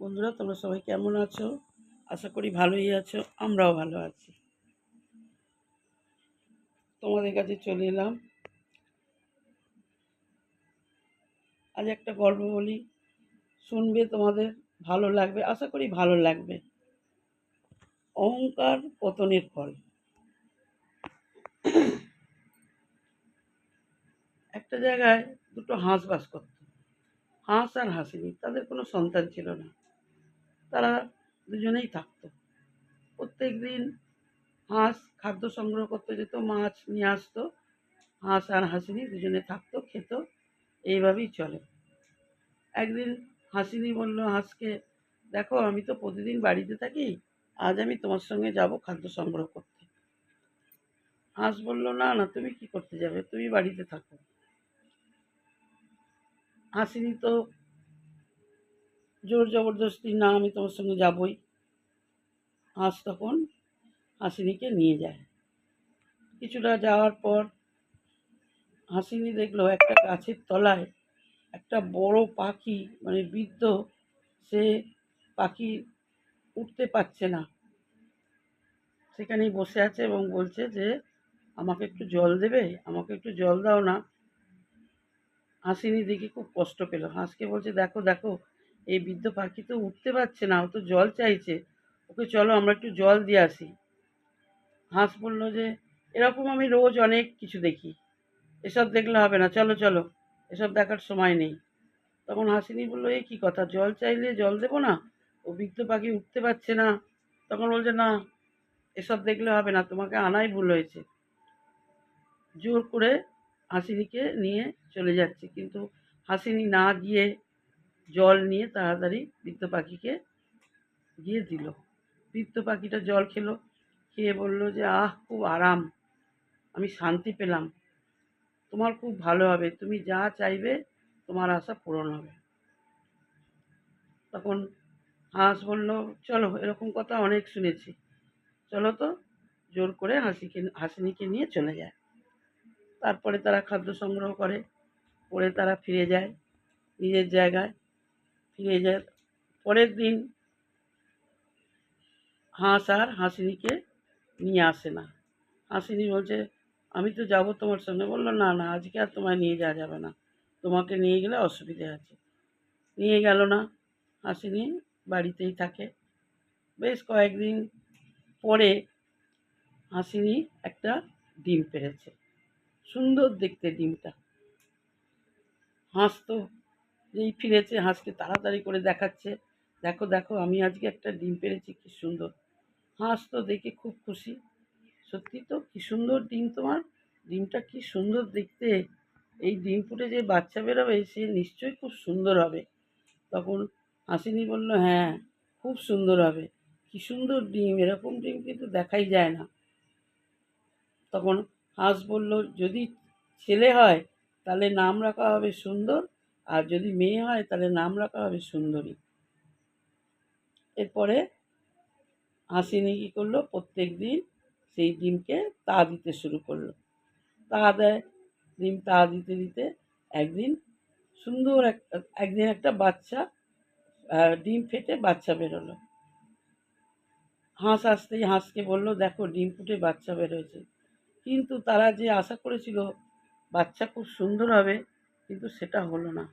বন্ধুরা, তোমরা সবাই কেমন আছো? আশা করি ভালোই আছো, আমরাও ভালো আছি। তোমাদের কাছে চলে এলাম। আজ একটা গল্প বলি। শুনবে তোমাদের, ভালো লাগবে, আশা করি ভালো লাগবে। অহংকার পতনের ফল। একটা জায়গায় দুটো হাঁস বাস করত। হাঁস আর হাসিনি, তাদের কোনো সন্তান ছিল না। তারা দুজনেই থাকতো। প্রত্যেক দিন হাঁস খাদ্য সংগ্রহ করতে যেত, মাছ নিয়ে আসতো, হাঁস আর হাসিনি দুজনে থাকতো, খেত, এইভাবেই চলে। একদিন হাসিনি বলল, হাঁসকে দেখো, আমি তো প্রতিদিন বাড়িতে থাকি, আজ আমি তোমার সঙ্গে যাব খাদ্য সংগ্রহ করতে। হাঁস বলল, না না, তুমি কি করতে যাবে? তুমি বাড়িতে থাকো। হাসিনি তো জোর জবরদস্তি, না, আমি তোমার সঙ্গে যাবই। হাঁস তখন হাসিনিকে নিয়ে যায়। কিছুটা যাওয়ার পর হাসিনি দেখল একটা গাছের তলায় একটা বড় পাখি মানে বৃদ্ধ, সে পাখি উঠতে পারছে না। সেখানেই বসে আছে এবং বলছে যে, আমাকে একটু জল দেবে? আমাকে একটু জল দাও না। হাসিনি দেখে খুব কষ্ট পেল। হাঁসকে বলছে, দেখো দেখো এই বৃদ্ধ পাখি তো উঠতে পারছে না, ও তো জল চাইছে। ওকে চলো আমরা একটু জল দিয়ে আসি। হাঁস বলল যে, এরকম আমি রোজ অনেক কিছু দেখি। এসব দেখলে হবে না, চলো চলো। এসব দেখার সময় নেই। তখন হাসিনি বলল এই কী কথা, জল চাইলে জল দেবো না? ও বৃদ্ধ পাখি উঠতে পারছে না। তখন বলছে না, এসব দেখলে হবে না, তোমাকে আনাই ভুল হয়েছে। জোর করে হাসিনিকে নিয়ে চলে যাচ্ছে। কিন্তু হাসিনি না গিয়ে জল নিয়ে তাড়াতাড়ি বৃদ্ধ পাখিকে গিয়ে দিল। বৃদ্ধ পাখিটা জল খেলো, খেয়ে বলল যে, আহ, খুব আরাম। আমি শান্তি পেলাম। তোমার খুব ভালো হবে। তুমি যা চাইবে, তোমার আশা পূরণ হবে। তখন হাঁস বলল, চলো, এরকম কথা অনেক শুনেছি। চলো তো। জোর করে হাসিকে, হাসিনিকে নিয়ে চলে যায়। তারপরে তারা খাদ্য সংগ্রহ করে করে তারা ফিরে যায়। নিজের জায়গায় ফিরে যায়। পরের দিন হাঁস আর হাসিনিকে নিয়ে আসে না। হাসিনি বলছে, আমি তো যাব তোমার সঙ্গে। বলল, না না, আজকে আর তোমায় নিয়ে যাওয়া যাবে না। তোমাকে নিয়ে গেলে অসুবিধে আছে। নিয়ে গেল না। হাসিনি বাড়িতেই থাকে। বেশ কয়েকদিন পরে হাসিনি একটা ডিম পেড়েছে। সুন্দর দেখতে ডিমটা। হাঁস তো যেই ফিরেছে হাঁসকে তাড়াতাড়ি করে দেখাচ্ছে। দেখো দেখো, আমি আজকে একটা ডিম পেরেছি, কি সুন্দর। হাঁস তো দেখে খুব খুশি। সত্যি তো, কি সুন্দর ডিম তোমার। ডিমটা কি সুন্দর দেখতে। এই ডিম ফুটে যে বাচ্চা বেরোবে, সে নিশ্চয়ই খুব সুন্দর হবে। তখন হাসিনি বলল হ্যাঁ খুব সুন্দর হবে। কি সুন্দর ডিম, এরকম ডিম কিন্তু দেখাই যায় না। তখন হাঁস বলল, যদি ছেলে হয়, তাহলে নাম রাখা হবে সুন্দর। আর যদি মেয়ে হয়, তাহলে নাম রাখা হবে সুন্দরী। এরপরে হাসিনি কী করল, প্রত্যেক দিন সেই ডিমকে তা দিতে শুরু করল। তা দেয়, ডিম তা দিতে দিতে একদিন সুন্দর এক, একদিন একটা বাচ্চা ডিম ফেটে বাচ্চা বেরোলো। হাঁস আসতেই হাঁসকে বলল, দেখো, ডিম ফুটে বাচ্চা বেরোয়েছে। কিন্তু তারা যে আশা করেছিল, বাচ্চা খুব সুন্দর হবে কিন্তু সেটা হলো না।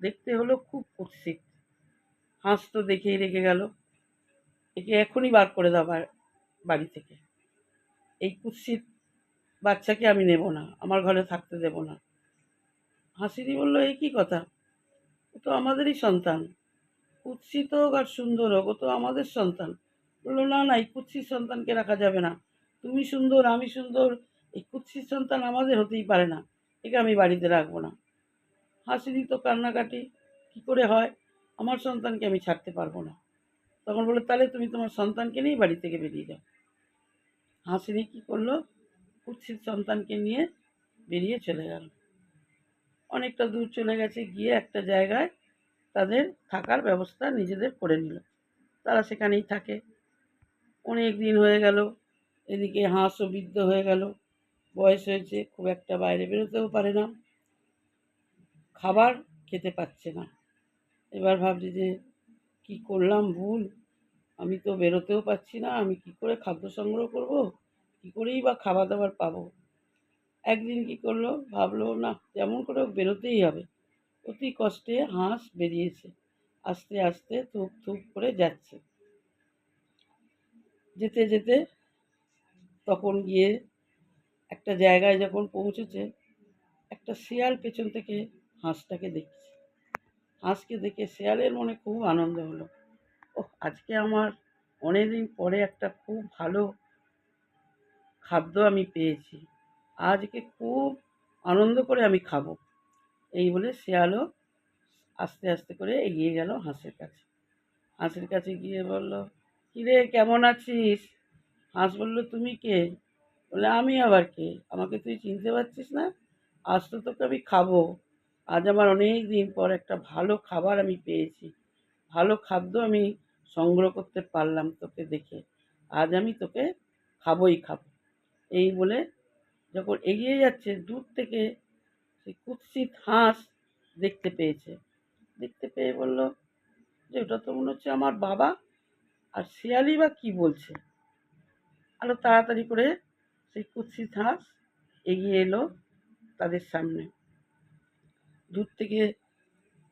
দেখতে হলো খুব কুৎসিত। হাঁস তো দেখেই রেখে গেল। একে এখনই বার করে দাও বাড়ি থেকে। এই কুৎসিত বাচ্চাকে আমি নেব না, আমার ঘরে থাকতে দেব না। হাসিনি বলল এই কী কথা? ও তো আমাদেরই সন্তান। কুৎসিত হোক আর সুন্দর হোক, ও তো আমাদের সন্তান। বলল, না না, এই কুৎসিত সন্তানকে রাখা যাবে না। তুমি সুন্দর, আমি সুন্দর, এই কুৎসিত সন্তান আমাদের হতেই পারে না। একে আমি বাড়িতে রাখব না। হাসিনি তো কান্নাকাটি কী করে হয়? আমার সন্তানকে আমি ছাড়তে পারব না। তখন বলল তাহলে তুমি তোমার সন্তানকে নিয়ে বাড়ি থেকে বেরিয়ে যাও। হাসিনি কী করল? কুৎসিত সন্তানকে নিয়ে বেরিয়ে চলে গেল। অনেকটা দূর চলে গেছে, গিয়ে একটা জায়গায় তাদের থাকার ব্যবস্থা নিজেদের করে নিল। তারা সেখানেই থাকে। অনেক দিন হয়ে গেল, এদিকে হাঁসও বৃদ্ধ হয়ে গেল। বয়স হয়েছে, খুব একটা বাইরে বেরোতেও পারে না। খাবার খেতে পাচ্ছে না। এবার ভাবছি যে কি করলাম ভুল? আমি তো বেরোতেও পারছি না, আমি কি করে খাদ্য সংগ্রহ করব? কি করেই বা খাবার দাবার পাবো? একদিন কি করল? ভাবলো, না, যেমন করে বেরোতেই হবে। অতি কষ্টে হাঁস বেরিয়েছে। আস্তে আস্তে থুপ থুপ করে যাচ্ছে। যেতে যেতে তখন গিয়ে একটা জায়গায় যখন পৌঁছেছে, একটা শেয়াল পেছন থেকে হাঁসটাকে দেখছি। হাঁসকে দেখে শেয়ালের মনে খুব আনন্দ হলো। ও আজকে আমার অনেকদিন পরে একটা খুব ভালো খাদ্য আমি পেয়েছি। আজকে খুব আনন্দ করে আমি খাব। এই বলে শেয়ালও আস্তে আস্তে করে এগিয়ে গেল হাঁসের কাছে। হাঁসের কাছে গিয়ে বলল, কিরে, কেমন আছিস? হাঁস বলল, তুমি কে? বলে, আমি আবার কে? আমাকে তুই চিনতে পারছিস না? আজ তো তোকে আমি খাব। আজ আমার অনেক দিন পর একটা ভালো খাবার আমি পেয়েছি। ভালো খাদ্য আমি সংগ্রহ করতে পারলাম তোকে দেখে। আজ আমি তোকে খাবোই খাব। এই বলে যখন এগিয়ে যাচ্ছে, দূর থেকে সেই কুৎসিত হাঁস দেখতে পেয়েছে। দেখতে পেয়ে বলল, যে ওটা তো মনে হচ্ছে আমার বাবা? আর শিয়ালি বা কী বলছে? আরও তাড়াতাড়ি করে সেই কুৎসিত হাঁস এগিয়ে এলো তাদের সামনে। দূর থেকে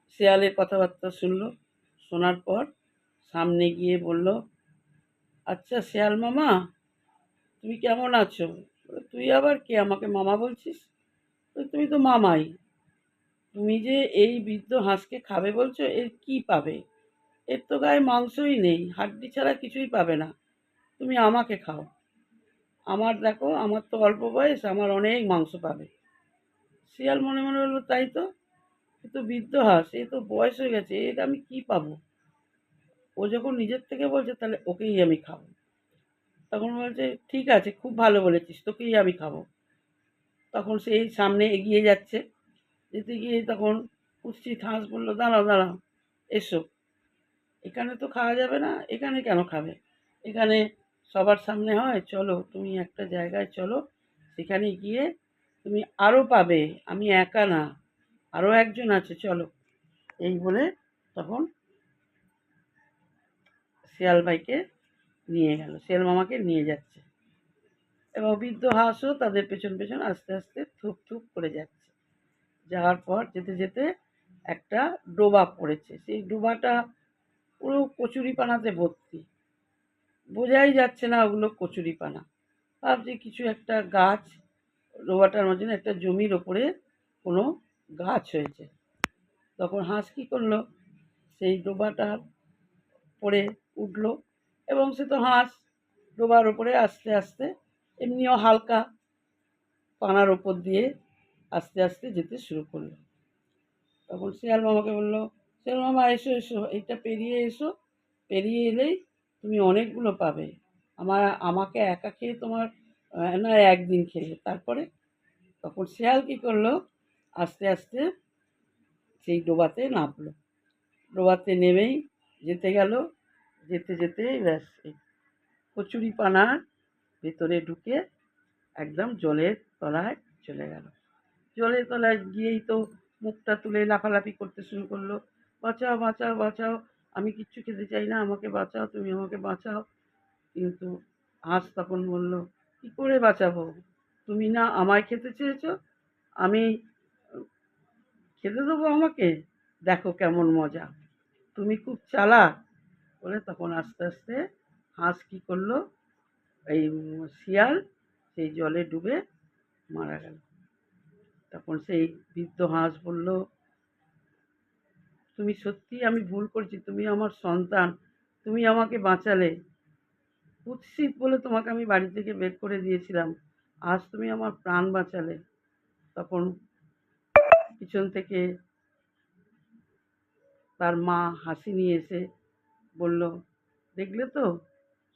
শেয়ালের কথাবার্তা শুনলো। শোনার পর সামনে গিয়ে বলল আচ্ছা শেয়াল মামা, তুমি কেমন আছো? তুই আবার কে? আমাকে মামা বলছিস? তুমি তো মামাই। তুমি যে এই বৃদ্ধ হাঁসকে খাবে বলছো, এর কি পাবে? এর তো গায়ে মাংসই নেই, হাড্ডি ছাড়া কিছুই পাবে না। তুমি আমাকে খাও। আমার দেখো, আমার তো অল্প বয়স, আমার অনেক মাংস পাবে। শিয়াল মনে মনে হলো তাই তো? এ তো বৃদ্ধ হাঁস এ তো বয়স হয়ে গেছে এটা আমি কি পাবো? ও যখন নিজের থেকে বলছে, তাহলে ওকেই আমি খাব। তখন বলছে, ঠিক আছে, খুব ভালো বলেছিস, তোকেই আমি খাব। তখন সেই সামনে এগিয়ে যাচ্ছে, যেতে গিয়ে তখন কুৎসিত হাঁস বলল, দাঁড়াও দাঁড়াও, এসো। এখানে তো খাওয়া যাবে না, এখানে কেন খাবে? এখানে সবার সামনে হয়, চলো, তুমি একটা জায়গায় চলো, সেখানে গিয়ে তুমি আরও পাবে, আমি একা না। আরও একজন আছে, চলো। এই বলে তখন শিয়াল ভাইকে নিয়ে গেল। শিয়াল মামাকে নিয়ে যাচ্ছে। এবং বৃদ্ধ হাঁসও তাদের পেছন পেছন আস্তে আস্তে থুপ থুপ করে যাচ্ছে। যাওয়ার পর যেতে যেতে একটা ডোবা পড়েছে। সেই ডোবাটা পুরো কচুরিপানাতে ভর্তি। বোঝাই যাচ্ছে না ওগুলো কচুরিপানা। ভাবছি কিছু একটা গাছ, ডোবাটার মাঝখানে একটা জমির ওপরে কোনো গাছ হয়েছে। তখন হাঁস কী করল? সেই ডোবাটার পড়ে উঠল এবং সে তো হাঁস ডোবার ওপরে আস্তে আস্তে এমনিও হালকা পানার ওপর দিয়ে আস্তে আস্তে যেতে শুরু করল। তখন শিয়াল মামাকে বলল, শিয়াল মামা, এসো এসো, এইটা পেরিয়ে এসো। পেরিয়ে এলেই তুমি অনেকগুলো পাবে। আমার, আমাকে একা খেয়ে তোমার না, একদিন খেলে তারপরে তখন শিয়াল কী করল? আস্তে আস্তে সেই ডোবাতে নামলো। ডোবাতে নেমেই যেতে গেল, যেতে যেতেই ব্যাস এই কচুরিপানার ভেতরে ঢুকে একদম জলের তলায় চলে গেল। জলের তলায় গিয়েই তো মুখটা তুলে লাফালাফি করতে শুরু করল, বাঁচাও বাঁচাও বাঁচাও, আমি কিচ্ছু খেতে চাই না, আমাকে বাঁচাও, তুমি আমাকে বাঁচাও। কিন্তু হাঁস তখন বলল, কী করে বাঁচাবো? তুমি না আমায় খেতে চেয়েছো, আমি খেতে দেবো আমাকে? দেখো কেমন মজা। তুমি খুব চালাক। বলে তখন আস্তে আস্তে হাঁস কী করল? এই শিয়াল সেই জলে ডুবে মারা গেল। তখন সেই বৃদ্ধ হাঁস বলল, তুমি সত্যি আমি ভুল করছি, তুমি আমার সন্তান, তুমি আমাকে বাঁচালে। কুৎসিত বলে তোমাকে আমি বাড়ি থেকে বের করে দিয়েছিলাম, আজ তুমি আমার প্রাণ বাঁচালে। তখন পিছন থেকে তার মা হাসি নিয়ে এসে বলল, দেখলে তো,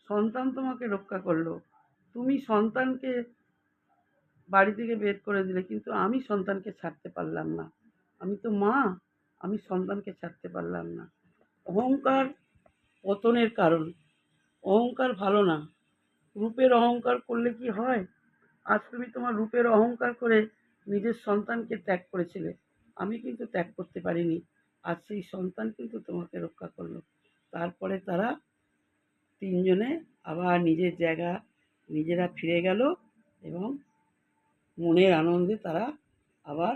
সন্তান তোমাকে রক্ষা করল। তুমি সন্তানকে বাড়ি থেকে বের করে দিলে, কিন্তু আমি সন্তানকে ছাড়তে পারলাম না। আমি তো মা, আমি সন্তানকে ছাড়তে পারলাম না। অহংকার পতনের কারণ। অহংকার ভালো না। রূপের অহংকার করলে কি হয়? আজ তুমি তোমার রূপের অহংকার করে নিজের সন্তানকে ত্যাগ করেছিলে। আমি কিন্তু ত্যাগ করতে পারিনি। আর সেই সন্তান কিন্তু তোমাকে রক্ষা করল। তারপরে তারা তিনজনে আবার নিজের জায়গা নিজেরা ফিরে গেল এবং মনের আনন্দে তারা আবার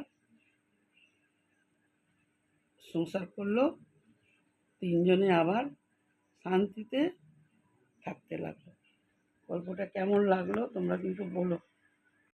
সংসার করল। তিনজনে আবার শান্তিতে থাকতে লাগল। গল্পটা কেমন লাগল তোমরা কিন্তু বলো।